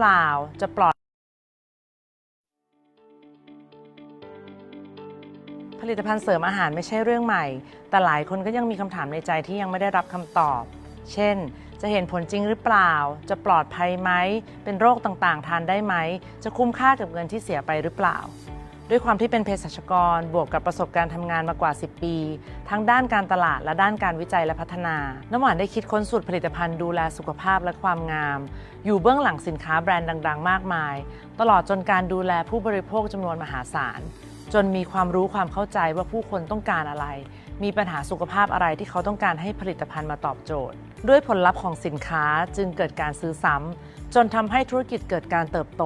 เปล่าจะปลอด ผลิตภัณฑ์เสริมอาหารไม่ใช่เรื่องใหม่ แต่หลายคนก็ยังมีคำถามในใจที่ยังไม่ได้รับคำตอบ เช่น จะเห็นผลจริงหรือเปล่า จะปลอดภัยไหม เป็นโรคต่างๆ ทานได้ไหม จะคุ้มค่ากับเงินที่เสียไปหรือเปล่า ด้วยความที่เป็นเภสัชกร บวกกับประสบการณ์ทำงานมากว่า 10 ปี ทั้งด้านการตลาดและด้านการวิจัยและพัฒนา น้ำหวานได้คิดค้นสูตรผลิตภัณฑ์ดูแลสุขภาพและความงาม อยู่เบื้องหลังสินค้าแบรนด์ดัง ๆ มากมาย ตลอดจนการดูแลผู้บริโภคจำนวนมหาศาล จนมีความรู้ความเข้าใจว่าผู้คนต้องการอะไร มีปัญหาสุขภาพอะไรที่เขาต้องการให้ผลิตภัณฑ์มาตอบโจทย์ ด้วยผลลัพธ์ของสินค้าจึงเกิดการซื้อซ้ำจนทำให้ธุรกิจเกิดการเติบโต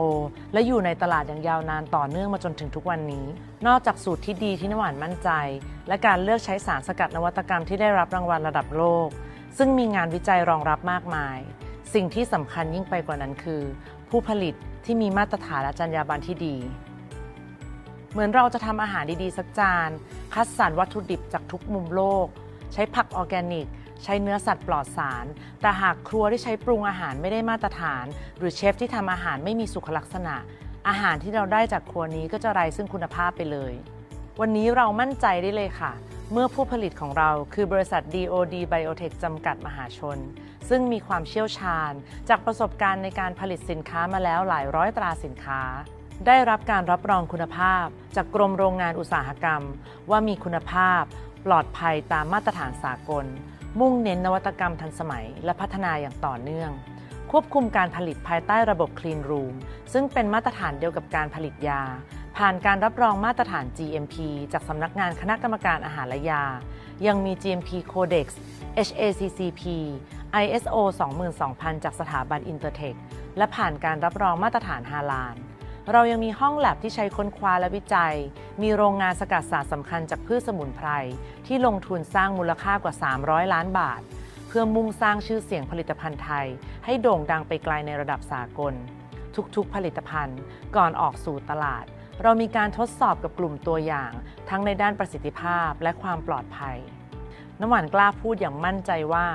และอยู่ในตลาดอย่างยาวนานต่อเนื่องมาจนถึงทุกวันนี้ นอกจากสูตรที่ดีที่นหวานมั่นใจ และการเลือกใช้สารสกัดนวัตกรรมที่ได้รับรางวัลระดับโลก ซึ่งมีงานวิจัยรองรับมากมาย สิ่งที่สำคัญยิ่งไปกว่านั้นคือ ผู้ผลิตที่มีมาตรฐานและจรรยาบรรณที่ดี เหมือนเราจะทำอาหารดีๆ สักจาน คัดสรรวัตถุดิบจากทุกมุมโลก ใช้ผักออร์แกนิก ใช้เนื้อสัตว์ปลอดสาร แต่หากครัวที่ใช้ปรุงอาหารไม่ได้มาตรฐาน หรือเชฟที่ทำอาหารไม่มีสุขลักษณะ อาหารที่เราได้จากครัวนี้ก็จะไร้ซึ่งคุณภาพไปเลย วันนี้เรามั่นใจได้เลยค่ะเมื่อผู้ผลิตของเราคือบริษัท DOD Biotech จำกัดมหาชน ซึ่งมีความเชี่ยวชาญ จากประสบการณ์ในการผลิตสินค้ามาแล้วหลายร้อยตราสินค้า ได้รับการรับรองคุณภาพ จากกรมโรงงานอุตสาหกรรม ว่ามีคุณภาพ ปลอดภัยตามมาตรฐานสากล มุ่งเน้นนวัตกรรมทันสมัย และพัฒนาอย่างต่อเนื่อง ควบคุมการผลิตภายใต้ระบบ Clean Room ซึ่งเป็นมาตรฐานเดียวกับการผลิตยา ผ่านการรับรองมาตรฐาน GMP จากสำนักงานคณะกรรมการอาหารและยา ยังมี GMP Codex HACCP ISO 22000 จากสถาบัน Intertech และผ่านการรับรองมาตรฐานฮาลาล เรายังมีห้องแลบที่ใช้ค้นคว้าและวิจัย มีโรงงานสกัดสารสำคัญจากพืชสมุนไพร ที่ลงทุนสร้างมูลค่ากว่า 300 ล้านบาท เพื่อมุ่งสร้างชื่อเสียงผลิตภัณฑ์ไทย ให้โด่งดังไปไกลในระดับสากล ทุกๆ ผลิตภัณฑ์ ก่อนออกสู่ตลาด เรามีการทดสอบกับกลุ่มตัวอย่าง ทั้งในด้านประสิทธิภาพและความปลอดภัย น้ำหวานกล้าพูดอย่างมั่นใจว่า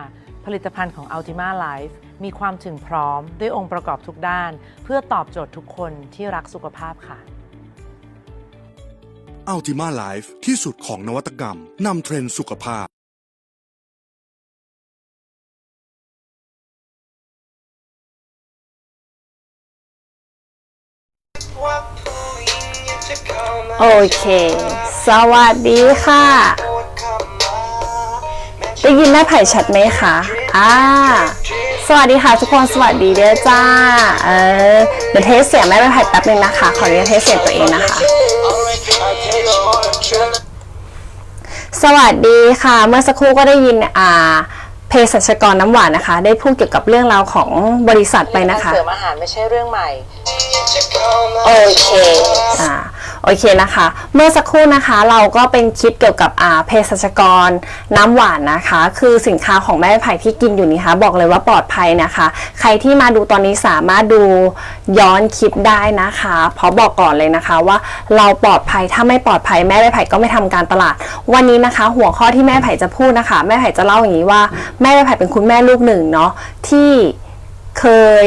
ผลิตภัณฑ์ของ Ultima Life มีความถึงพร้อมด้วยองค์ประกอบทุกด้าน เพื่อตอบโจทย์ทุกคนที่รักสุขภาพค่ะอัลติมาไลฟ์ที่สุดของนวัตกรรมนำเทรนด์สุขภาพโอเค สวัสดีค่ะ ได้ยินแม่ไผ่ชัดไหมคะ อ่า สวัสดีค่ะทุกคนสวัสดีเด้อจ้า เออเดี๋ยวเทสเสียงแม่ไผ่แป๊บนึงนะคะ ขออนุญาตเทสเสียงตัวเองนะคะ สวัสดีค่ะ เมื่อสักครู่ก็ได้ยินอ่าเภสัชกรน้ำหวานนะคะ ได้พูดเกี่ยวกับเรื่องราวของบริษัทไปนะคะ เสริมอาหารไม่ใช่เรื่องใหม่ โอเค อ่า โอเคนะคะ เมื่อสักครู่นะคะเราก็เป็นคลิปเกี่ยวกับอาเภสัชกร น้ำหวานนะคะ คือสินค้าของแม่ไผ่ที่กินอยู่นี้คะบอกเลยว่าปลอดภัยนะคะ ใครที่มาดูตอนนี้สามารถดูย้อนคลิปได้นะคะเพราะบอกก่อนเลยนะคะว่าเราปลอดภัยถ้าไม่ปลอดภัยแม่ไผ่ก็ไม่ทำการตลาด วันนี้นะคะ หัวข้อที่แม่ไผ่จะพูดนะคะ แม่ไผ่จะเล่าอย่างนี้ว่าแม่ไผ่เป็นคุณแม่ลูกหนึ่งเนาะที่เคย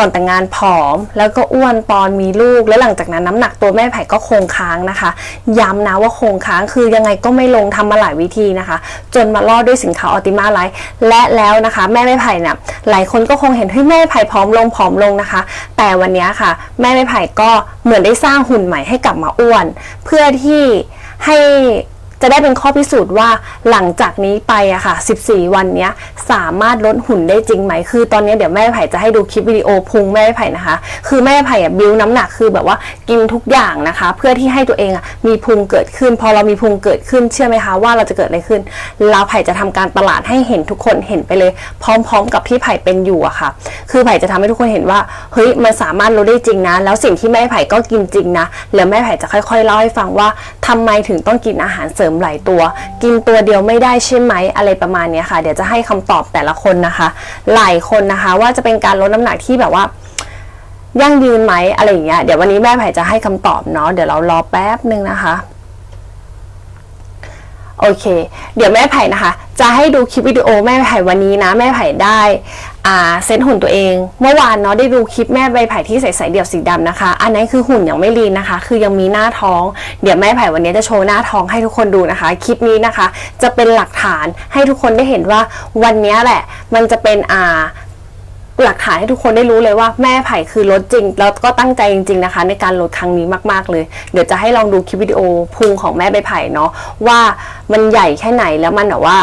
ก่อนแต่งงานผอม แล้วก็อ้วนตอนมีลูก แล้วหลังจากนั้นน้ำหนักตัวแม่ไผ่ก็คงค้างนะคะ ย้ำนะว่าคงค้างคือยังไงก็ไม่ลงทำมาหลายวิธีนะคะ จนมาลอดด้วยสินค้าออติมาไลท์และแล้วนะคะ แม่ไม้ไผ่เนี่ยหลายคนก็คงเห็นเฮ้ยแม่ไผ่ผอมลงผอมลงนะคะ แต่วันนี้ค่ะ แม่ไม้ไผ่ก็เหมือนได้สร้างหุ่นใหม่ให้กลับมาอ้วน เพื่อที่ให้ จะได้เป็นข้อพิสูจน์ว่าหลังจากนี้ไปอะค่ะ 14 วันเนี้ยสามารถลดหุ่นได้จริงไหม คือตอนนี้เดี๋ยวแม่ไผ่จะให้ดูคลิปวิดีโอพุงแม่ไผ่นะคะ คือแม่ไผ่อะบิวน้ำหนักคือแบบว่ากินทุกอย่างนะคะ เพื่อที่ให้ตัวเองอะมีพุงเกิดขึ้น พอเรามีพุงเกิดขึ้นเชื่อไหมคะว่าเราจะเกิดอะไรขึ้น เราไผ่จะทำการตลาดให้เห็นทุกคนเห็นไปเลย พร้อม ๆ กับที่ไผ่เป็นอยู่อะค่ะ คือไผ่จะทำให้ทุกคนเห็นว่าเฮ้ยมันสามารถลดได้จริงนะ แล้วสิ่งที่แม่ไผ่ก็กินจริงนะแล้วแม่ไผ่จะค่อยๆเล่าให้ฟังว่าทำไมถึงต้องกินอาหารเสริมหลายตัว กินตัวเดียวไม่ได้ใช่ไหมอะไรประมาณนี้ค่ะ เดี๋ยวจะให้คำตอบแต่ละคนนะคะ หลายคนนะคะ ว่าจะเป็นการลดน้ำหนักที่แบบว่ายั่งยืนไหมอะไรอย่างเงี้ยเดี๋ยววันนี้แม่ไผ่จะให้คำตอบเนาะเดี๋ยวเรารอแป๊บนึงนะคะ โอเค เดี๋ยวแม่ไผ่นะคะ จะให้ดูคลิปวิดีโอแม่ไผ่วันนี้นะ แม่ไผ่ได้อ่าเซตหุ่นตัวเอง เมื่อวานเนาะได้ดูคลิปแม่ใบไผ่ที่ใส่สายเดี่ยวสีดำนะคะ อันนั้นคือหุ่นยังไม่ลีนนะคะ คือยังมีหน้าท้อง เดี๋ยวแม่ไผ่วันนี้จะโชว์หน้าท้องให้ทุกคนดูนะคะ คลิปนี้นะคะ จะเป็นหลักฐานให้ทุกคนได้เห็นว่าวันนี้แหละ มันจะเป็นอ่า หลักฐานให้ทุกคนได้รู้เลยว่าแม่ไผ่คือลดจริง แล้วก็ตั้งใจจริง ๆนะคะ ในการลดครั้งนี้มากๆเลย เดี๋ยวจะให้ลองดูคลิปวิดีโอพุงของแม่ใบไผ่เนาะว่ามันใหญ่แค่ไหนแล้วมันแบบว่า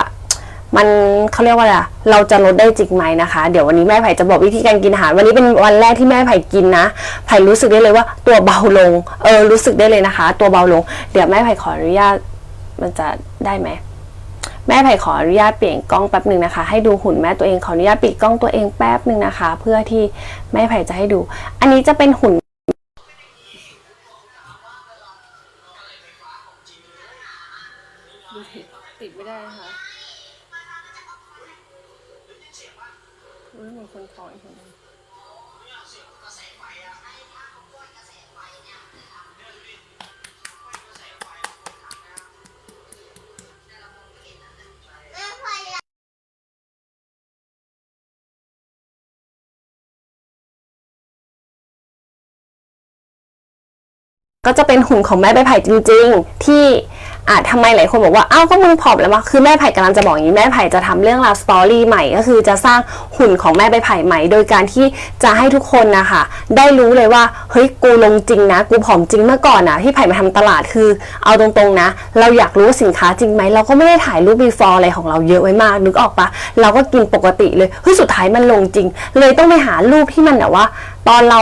มันเขาเรียกว่าอะไรเราจะลดได้จริงไหมนะคะ เดี๋ยววันนี้แม่ไผ่จะบอกวิธีการกินอาหาร วันนี้เป็นวันแรกที่แม่ไผ่กินนะ ไผ่รู้สึกได้เลยว่าตัวเบาลง เออ รู้สึกได้เลยนะคะ ตัวเบาลง เดี๋ยวแม่ไผ่ขออนุญาต มันจะได้ไหม แม่ไผ่ขออนุญาตเปลี่ยนกล้องแป๊บหนึ่งนะคะ ให้ดูหุ่นแม่ตัวเองขออนุญาตปิดกล้องตัวเองแป๊บหนึ่งนะคะ เพื่อที่แม่ไผ่จะให้ดู อันนี้จะเป็นหุ่น ก็จะเป็นหุ่นของแม่ใบไผ่จริง ๆ ที่อะทำไมหลายคนบอกว่าอ้าวก็มึงผอมแล้วมาคือแม่ไผ่กำลังจะบอกอย่างนี้แม่ไผ่จะทำเรื่องราวสตอรี่ใหม่ ก็คือจะสร้างหุ่นของแม่ใบไผ่ใหม่ โดยการที่จะให้ทุกคนนะคะได้รู้เลยว่าเฮ้ยกูลงจริงนะ กูผอมจริงเมื่อก่อนนะที่ไผ่มาทำตลาดคือ เอาตรงๆนะ เราอยากรู้สินค้าจริงไหมเราก็ไม่ได้ถ่ายรูป before อะไรของเราเยอะไว้มากนึกออกปะเราก็กินปกติเลยเฮ้ยสุดท้ายมันลงจริง เลยต้องไปหารูปที่มันแบบว่า ตอนเรา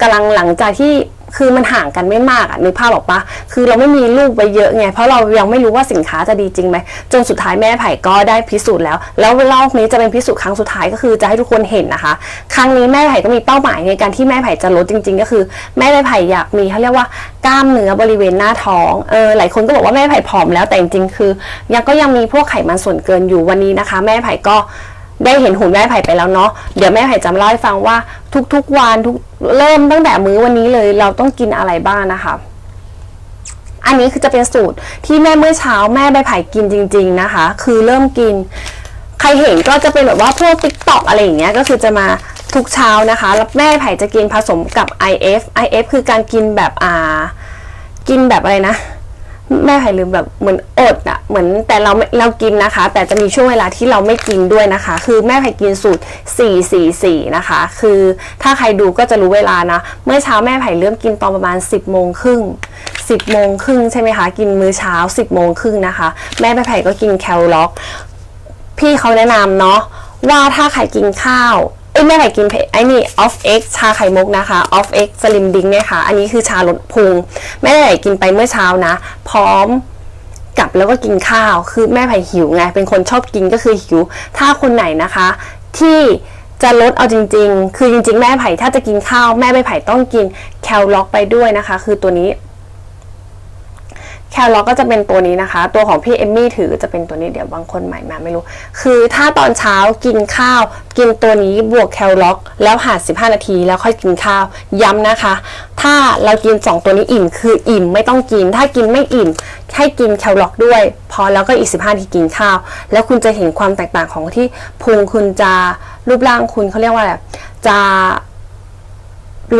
กำลังหลังจากที่ คือมันห่างกันไม่มากอะนึกภาพออกปะคือเราไม่มีรูปไว้เยอะไง เพราะเรายังไม่รู้ว่าสินค้าจะดีจริงไหมจนสุดท้ายแม่ไผ่ก็ได้พิสูจน์แล้ว แล้วรอบนี้จะเป็นพิสูจน์ครั้งสุดท้ายก็คือจะให้ทุกคนเห็นนะคะ ครั้งนี้แม่ไผ่ก็มีเป้าหมายในการที่แม่ไผ่จะลดจริง ๆ ก็คือ แม่ไผ่อยากมีเขาเรียกว่ากล้ามเนื้อบริเวณหน้าท้องเออหลายคนก็บอกว่าแม่ไผ่ผอมแล้วแต่จริงๆคือ ยังก็ยังมีพวกไขมันส่วนเกินอยู่วันนี้นะคะ แม่ไผ่ก็ ได้เห็นหุ่นแม่ไผ่ไปแล้วเนาะเดี๋ยวแม่ไผ่จะมาเล่าให้ฟังว่าทุกๆวันทุกเริ่มตั้งแต่มื้อวันนี้เลยเราต้องกินอะไรบ้างนะคะ อันนี้คือจะเป็นสูตรที่แม่เมื่อเช้าแม่ใบไผ่กินจริง ๆนะคะ คือเริ่มกิน ใครเห็นก็จะเป็นแบบว่าพวกติ๊กตอกอะไรอย่างเงี้ยก็คือจะมาทุกเช้านะคะแล้วแม่ไผ่จะกินผสมกับ IF IF คือการกินแบบอ่ากินแบบอะไรนะ แม่ไผ่ลืมแบบเหมือนอดอะเหมือนแต่เราเรากินนะคะ แต่จะมีช่วงเวลาที่เราไม่กินด้วยนะคะ คือแม่ไผ่กินสูตร 444 นะคะ คือถ้าใครดูก็จะรู้เวลานะ เมื่อเช้าแม่ไผ่เริ่มกินตอนประมาณ 10โมงครึ่ง10โมงครึ่งใช่ไหมคะ กินมื้อเช้า 10โมงครึ่งนะคะ แม่ไผ่ก็กินแคลล็อก พี่เขาแนะนำเนาะว่าถ้าใครกินข้าว เอ้ยแม่ไข่กินเพไอ้นี่ off x ชาไข่มุกนะคะ off x slim drink เนี่ยค่ะ อันนี้คือชาลดพุง แม่ไข่กินไปเมื่อเช้านะ พร้อมกลับแล้วก็กินข้าว คือแม่ไผ่หิวไง เป็นคนชอบกินก็คือหิว ถ้าคนไหนนะคะ ที่จะลดเอาจริง ๆ คือจริง ๆ แม่ไผ่ถ้าจะกินข้าว แม่ใบไผ่ต้องกินแคลล็อกไปด้วยนะคะ คือตัวนี้ แคลล็อกก็จะเป็นตัวนี้นะคะ ตัวของพี่เอมมี่ถือจะเป็นตัวนี้เดี๋ยวบางคนใหม่มาไม่รู้ คือถ้าตอนเช้ากินข้าว กินตัวนี้บวกแคลล็อก แล้วหา15 นาทีแล้วค่อยกินข้าว ย้ำนะคะ ถ้าเรากิน 2 ตัวนี้อิ่มคืออิ่มไม่ต้องกิน ถ้ากินไม่อิ่มให้กินแคลล็อกด้วย พอแล้วก็อีก 15 นาทีกินข้าว แล้วคุณจะเห็นความแตกต่างของที่พุงคุณจะรูปร่างคุณเขาเรียกว่าอะไรจะ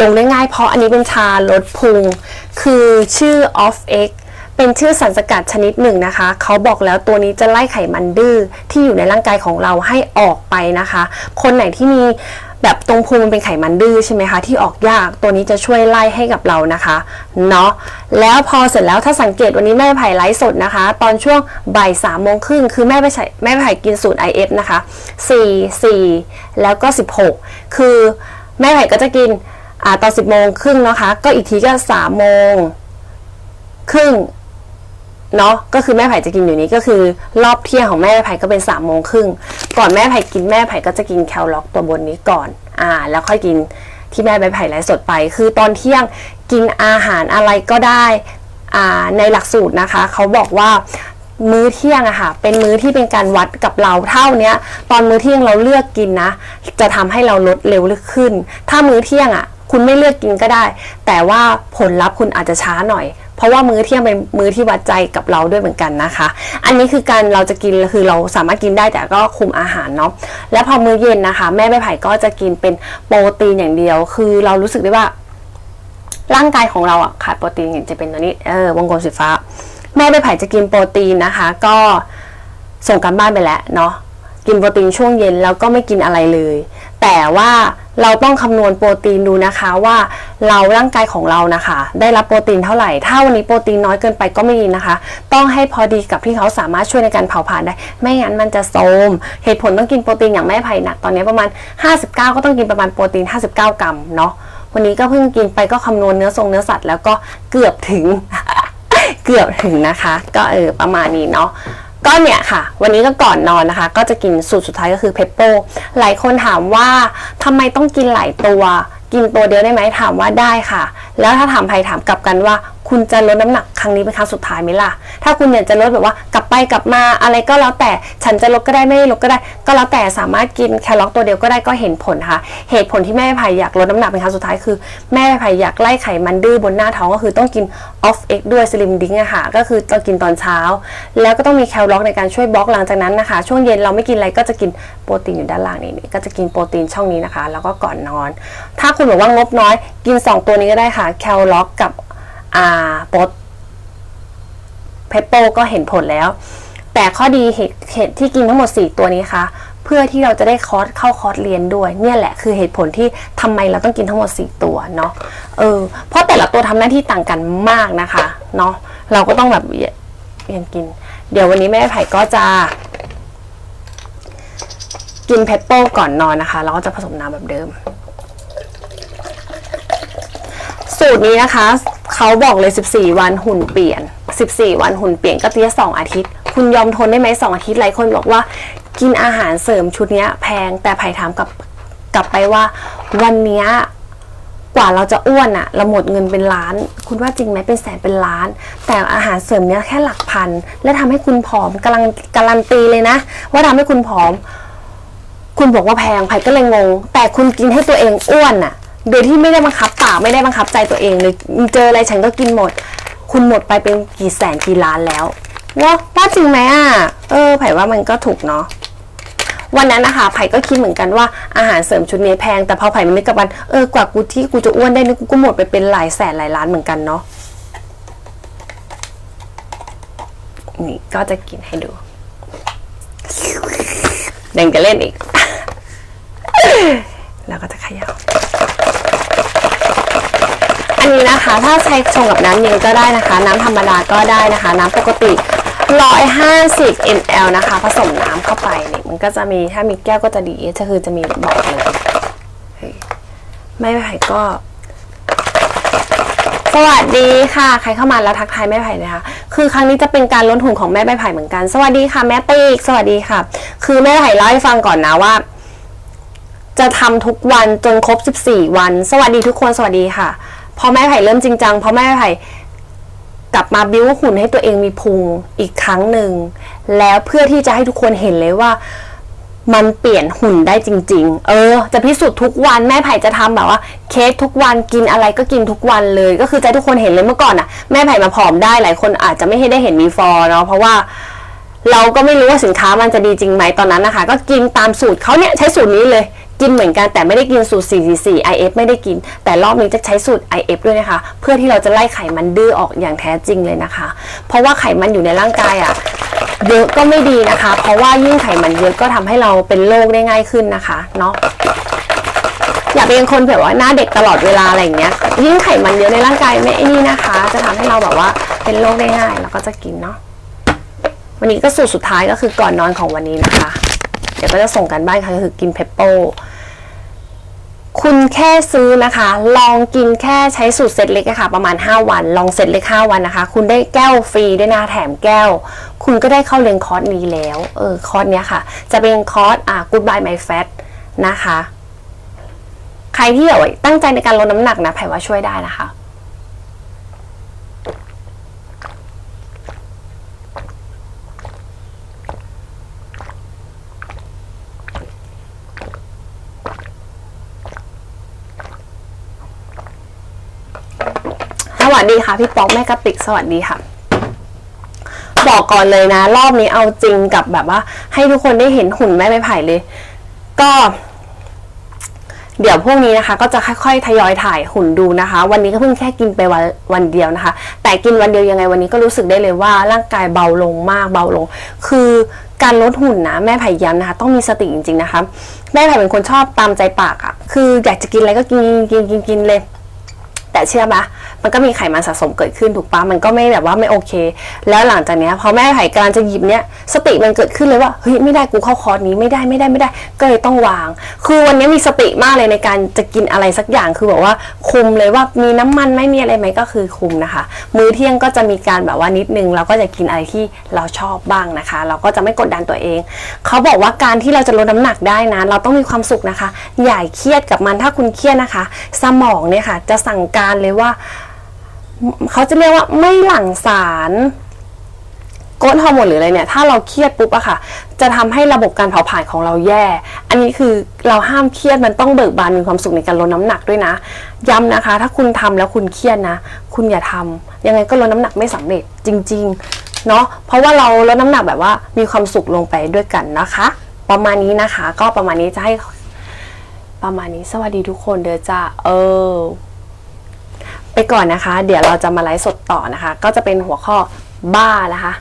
ลงได้ง่ายเพราะอันนี้เป็นชาลดพุง คือชื่อ off x เป็นชื่อสารสกัดชนิดหนึ่งนะคะ เขาบอกแล้วตัวนี้จะไล่ไขมันดื้อที่อยู่ในร่างกายของเราให้ออกไปนะคะ คนไหนที่มีแบบตรงพุงมันเป็นไขมันดื้อใช่ไหมคะที่ออกยากตัวนี้จะช่วยไล่ให้กับเรานะคะเนาะแล้วพอเสร็จแล้วถ้าสังเกตวันนี้แม่ไผ่ไลฟ์สดนะคะ ตอนช่วงบ่ายสามโมงครึ่งคือแม่ไปใช้แม่ไผ่กินสูตร IF นะคะ 4 4 แล้วก็ 16 คือแม่ไผ่ก็จะกินอ่าตอน 10 โมงครึ่งนะคะ ก็อีกทีก็3โมงครึ่ง เนาะก็คือแม่ไผ่จะกินอยู่นี้ก็คือ รอบเที่ยงของแม่ไผ่ก็เป็น3ามโมงครึ่งก่อนแม่ไผ่กินแม่ไผ่ก็จะกินแคลล็อกตัวบนนี้ก่อนอ่าแล้วค่อยกินที่แม่ใบไผ่ไลฟ์สดไป คือตอนเที่ยงกินอาหารอะไรก็ได้อ่าในหลักสูตรนะคะ เขาบอกว่ามื้อเที่ยงอะค่ะเป็นมื้อที่เป็นการวัดกับเราเท่าเนี้ย ตอนมื้อเที่ยงเราเลือกกินนะ จะทำให้เราลดเร็วขึ้น ถ้ามื้อเที่ยงอะคุณไม่เลือกกินก็ได้ แต่ว่าผลลัพธ์คุณอาจจะช้าหน่อย เพราะว่ามื้อเที่ยงเป็นมื้อที่วัดใจกับเราด้วยเหมือนกันนะคะ อันนี้คือการเราจะกินคือเราสามารถกินได้แต่ก็คุมอาหารเนาะแล้วพอมื้อเย็นนะคะ แม่ใบไผ่ก็จะกินเป็นโปรตีนอย่างเดียว คือเรารู้สึกได้ว่า ร่างกายของเราอะขาดโปรตีนจะเป็นตัวนี้เออวงกลมสีฟ้า แม่ใบไผ่จะกินโปรตีนนะคะ ก็ส่งกันบ้านไปแล้วเนาะกินโปรตีนช่วงเย็นแล้วก็ไม่กินอะไรเลย แต่ว่า เราต้องคำนวณโปรตีนดูนะคะว่าเราร่างกายของเรานะคะ ได้รับโปรตีนเท่าไหร่ ถ้าวันนี้โปรตีนน้อยเกินไปก็ไม่ดีนะคะ ต้องให้พอดีกับที่เขาสามารถช่วยในการเผาผลาญได้ ไม่งั้นมันจะโทมเหตุผลต้องกินโปรตีนอย่างแม่ไผ่หนักตอนนี้ประมาณ 59 ก็ต้องกินประมาณโปรตีน 59 กรัมเนาะวันนี้ก็เพิ่งกินไปก็คำนวณเนื้อทรงเนื้อสัตว์แล้วก็เกือบถึง เกือบถึงนะคะ ก็เออประมาณนี้เนาะ ก็เนี่ยค่ะ วันนี้ก็ก่อนนอนนะคะ ก็จะกินสูตรสุดท้ายก็คือเพปโปหลายคนถามว่าทำไมต้องกินหลายตัว กินตัวเดียวได้ไหมถามว่าได้ค่ะ แล้วถ้าถามใครถามกลับกันว่า คุณจะลดน้ำหนักครั้งนี้เป็นครั้งสุดท้ายไหมล่ะ ถ้าคุณอยากจะลดแบบว่ากลับไปกลับมาอะไรก็แล้วแต่ฉันจะลดก็ได้ไม่ลดก็ได้ ก็แล้วแต่สามารถกินแครอทตัวเดียวก็ได้ก็เห็นผลค่ะ เหตุผลที่แม่ไผ่อยากลดน้ำหนักเป็นครั้งสุดท้ายคือ แม่ไผ่อยากไล่ไขมันดื้อบนหน้าท้องก็คือต้องกินออฟเอ็กด้วยสลิมดิ้งอะค่ะ ก็คือต้องกินตอนเช้า แล้วก็ต้องมีแคลล็อกในการช่วยบล็อกหลังจากนั้นนะคะ ช่วงเย็นเราไม่กินอะไรก็จะกินโปรตีนอยู่ด้านล่างนี่ก็จะกินโปรตีนช่องนี้นะคะ แล้วก็ก่อนนอน ถ้าคุณบอกว่างบน้อย กิน 2 ตัวนี้ก็ได้ค่ะแคลล็อกกับ อ่าโปรเพปโปก็เห็นผลแล้ว แต่ข้อดีเหตุเหตุที่กินทั้งหมด 4 ตัวนี้คะ เพื่อที่เราจะได้คอร์สเข้าคอร์สเรียนด้วย เนี่ยแหละคือเหตุผลที่ทำไมเราต้องกินทั้งหมด 4 ตัวเนาะเออเพราะแต่ละตัวทำหน้าที่ต่างกันมากนะคะเนาะเราก็ต้องแบบเรียนกิน เดี๋ยววันนี้แม่ไผ่ก็จะกินเพปโปก่อนนอนนะคะ แล้วก็จะผสมน้ำแบบเดิม สูตรนี้นะคะ เขาบอกเลย 14 วันหุ่นเปลี่ยน 14 วันหุ่นเปลี่ยนก็เตี้ย2อาทิตย์ คุณยอมทนได้ไหม2อาทิตย์หลายคนบอกว่า กินอาหารเสริมชุดนี้แพงแต่ไผ่ถามกลับกลับไปว่าวันนี้กว่าเราจะอ้วนอะเราหมดเงินเป็นล้าน คุณว่าจริงไหมเป็นแสนเป็นล้าน แต่อาหารเสริมเนี้ยแค่หลักพัน และทำให้คุณผอมกำลังการันตีเลยนะ ว่าทำให้คุณผอม คุณบอกว่าแพงไผ่ก็เลยงง แต่คุณกินให้ตัวเองอ้วนน่ะ โดยที่ไม่ได้บังคับปากไม่ได้บังคับใจตัวเองเลยเจออะไรฉันก็กินหมด คุณหมดไปเป็นกี่แสนกี่ล้านแล้วว่าว่าจริงไหมอะเออไผ่ว่ามันก็ถูกเนาะวันนั้นนะคะไผ่ก็คิดเหมือนกันว่าอาหารเสริมชุดนี้แพง แต่พอไผ่มันนึกกับมันเออกว่ากูที่กูจะอ้วนได้นี่กูก็หมดไปเป็นหลายแสนหลายล้านเหมือนกันเนาะนี่ก็จะกินให้ดูเดังจะเล่นอีก แล้วก็จะขย่า อันนี้นะคะ ถ้าใช้ชงกับน้ำเย็นก็ได้นะคะ น้ำธรรมดาก็ได้นะคะ น้ำปกติ 150 ml นะคะ ผสมน้ำเข้าไปเนี่ยมันก็จะมีถ้ามีแก้วก็จะดีก็คือจะมีบอกเลยไม่ไผ่ก็ สวัสดีค่ะ ใครเข้ามาแล้วทักทายแม่ไผ่นะคะ คือครั้งนี้จะเป็นการลดหุ่นของแม่ใบไผ่เหมือนกัน สวัสดีค่ะ แม่ติ๊กสวัสดีค่ะ คือแม่ไผ่เล่าให้ฟังก่อนนะว่าจะทำทุกวันจนครบ 14 วัน สวัสดีทุกคน สวัสดีค่ะ พอแม่ไผ่เริ่มจริงจังพอแม่ไผ่กลับมาบิ้วหุ่นให้ตัวเองมีพุงอีกครั้งหนึ่ง แล้วเพื่อที่จะให้ทุกคนเห็นเลยว่า มันเปลี่ยนหุ่นได้จริง ๆ เออ จะพิสูจน์ทุกวันแม่ไผ่จะทำแบบว่า เค้กทุกวันกินอะไรก็กินทุกวันเลย ก็คือใจะทุกคนเห็นเลยเมื่อก่อนอะแม่ไผ่มาผอมได้หลายคนอาจจะไม่ให้ได้เห็นมีฟอร์เนาะเพราะว่าเราก็ไม่รู้ว่าสินค้ามันจะดีจริงไหมตอนนั้นนะคะ ก็กินตามสูตรเขาเนี่ยใช้สูตรนี้เลย กินเหมือนกันแต่ไม่ได้กินสูตร 444 IF ไม่ได้กิน แต่รอบนี้จะใช้สูตร IF ด้วยนะคะ เพื่อที่เราจะไล่ไขมันดื้อออกอย่างแท้จริงเลยนะคะ เพราะว่าไขมันอยู่ในร่างกายอะเยอะก็ไม่ดีนะคะ เพราะว่ายิ่งไขมันเยอะก็ทำให้เราเป็นโรคได้ง่ายขึ้นนะคะเนาะอย่าเป็นคนแบบว่าหน้าเด็กตลอดเวลาอะไรอย่างเงี้ย ยิ่งไขมันเยอะในร่างกายไม่ไอ้นี่นะคะ จะทำให้เราแบบว่าเป็นโรคได้ง่ายแล้วก็จะกินเนาะวันนี้ก็สูตรสุดท้ายก็คือก่อนนอนของวันนี้นะคะ เดี๋ยวก็จะส่งกันบ้านค่ะก็คือกินเพปโป คุณแค่ซื้อนะคะ ลองกินแค่ใช้สูตรเซตเล็กะค่ะ ประมาณ 5 วัน ลองเซตเล็ก 5 วันนะคะ คุณได้แก้วฟรีด้วยนะแถมแก้ว คุณก็ได้เข้าเรียนคอร์สนี้แล้ว เออ คอร์สเนี้ยค่ะ จะเป็นคอร์สอ่า Goodbye My Fat นะคะ ใครที่อยากตั้งใจในการลดน้ำหนักนะแผ่ว่าช่วยได้นะคะ วัสดีค่ะพี่ป๊อกแม่กะติกสวัสดีค่ะ บอกก่อนเลยนะ รอบนี้เอาจริงกับแบบว่า ให้ทุกคนได้เห็นหุ่นแม่ไม้ไผ่เลย ก็ เดี๋ยวพวกนี้นะคะ ก็จะค่อยๆทยอยถ่ายหุ่นดูนะคะ วันนี้ก็เพิ่งแค่กินไปวันวันเดียวนะคะ แต่กินวันเดียวยังไงวันนี้ก็รู้สึกได้เลยว่าร่างกายเบาลงมากเบาลง คือการลดหุ่นนะแม่ไผ่ย้ำนะคะ ต้องมีสติจริงๆนะคะ แม่ไผ่เป็นคนชอบตามใจปากอะ่ะ คืออยากจะกินอะไรก็กินกินกินกินเลย แต่เชื่อปะมันก็มีไขมันสะสมเกิดขึ้นถูกปะมันก็ไม่แบบว่าไม่โอเค แล้วหลังจากเนี้ยพอแม่ไผ่กำลังจะหยิบเนี้ยสติมันเกิดขึ้นเลยว่าเฮ้ยไม่ได้กูเข้าคอร์สนี้ไม่ได้ไม่ได้ไม่ได้ ก็เลยต้องวาง คือวันนี้มีสติมากเลยในการจะกินอะไรสักอย่างคือแบบว่าคุมเลยว่ามีน้ำมันไหม่มีอะไรไหมก็คือคุมนะคะ มื้อเที่ยงก็จะมีการแบบว่านิดนึงเราก็จะกินอะไรที่เราชอบบ้างนะคะ เราก็จะไม่กดดันตัวเอง เขาบอกว่าการที่เราจะลดน้ำหนักได้นะ เราต้องมีความสุขนะคะ อย่าเครียดกับมันถ้าคุณเครียดนะคะ สมองเนี่ยค่ะจะสั่งการเลยว่า เขาจะเรียกว่าไม่หลั่งสารกรดฮอร์โมนหรืออะไรเนี่ย ถ้าเราเครียดปุ๊บอะค่ะ จะทำให้ระบบการเผาผลาญของเราแย่ อันนี้คือเราห้ามเครียดมันต้องเบิกบานมีความสุขในการลดน้ำหนักด้วยนะ ย้ำนะคะ ถ้าคุณทำแล้วคุณเครียดนะ คุณอย่าทำยังไงก็ลดน้ำหนักไม่สำเร็จจริง ๆ เนาะเพราะว่าเราลดน้ำหนักแบบว่ามีความสุขลงไปด้วยกันนะคะ ประมาณนี้นะคะ ก็ประมาณนี้จะให้ประมาณนี้สวัสดีทุกคนเด้อจ้าเออ ไปก่อนนะคะ เดี๋ยวเราจะมาไลฟ์สดต่อนะคะ ก็จะเป็นหัวข้อบ้านะคะ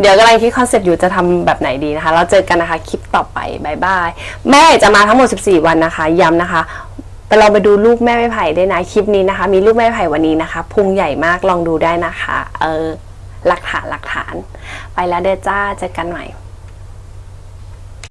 เดี๋ยวกำลังคิดคอนเซ็ปต์อยู่จะทำแบบไหนดีนะคะ เราเจอกันนะคะคลิปต่อไปบายบายแม่จะมาทั้งหมด 14 วันนะคะ ย้ำนะคะไปลองไปดูลูกแม่ไม้ไผ่ได้นะคลิปนี้นะคะ มีลูกแม่ไม้ไผ่วันนี้นะคะพุงใหญ่มากลองดูได้นะคะ เออหลักฐานหลักฐาน ไปแล้วเด้อจ้าเจอกันใหม่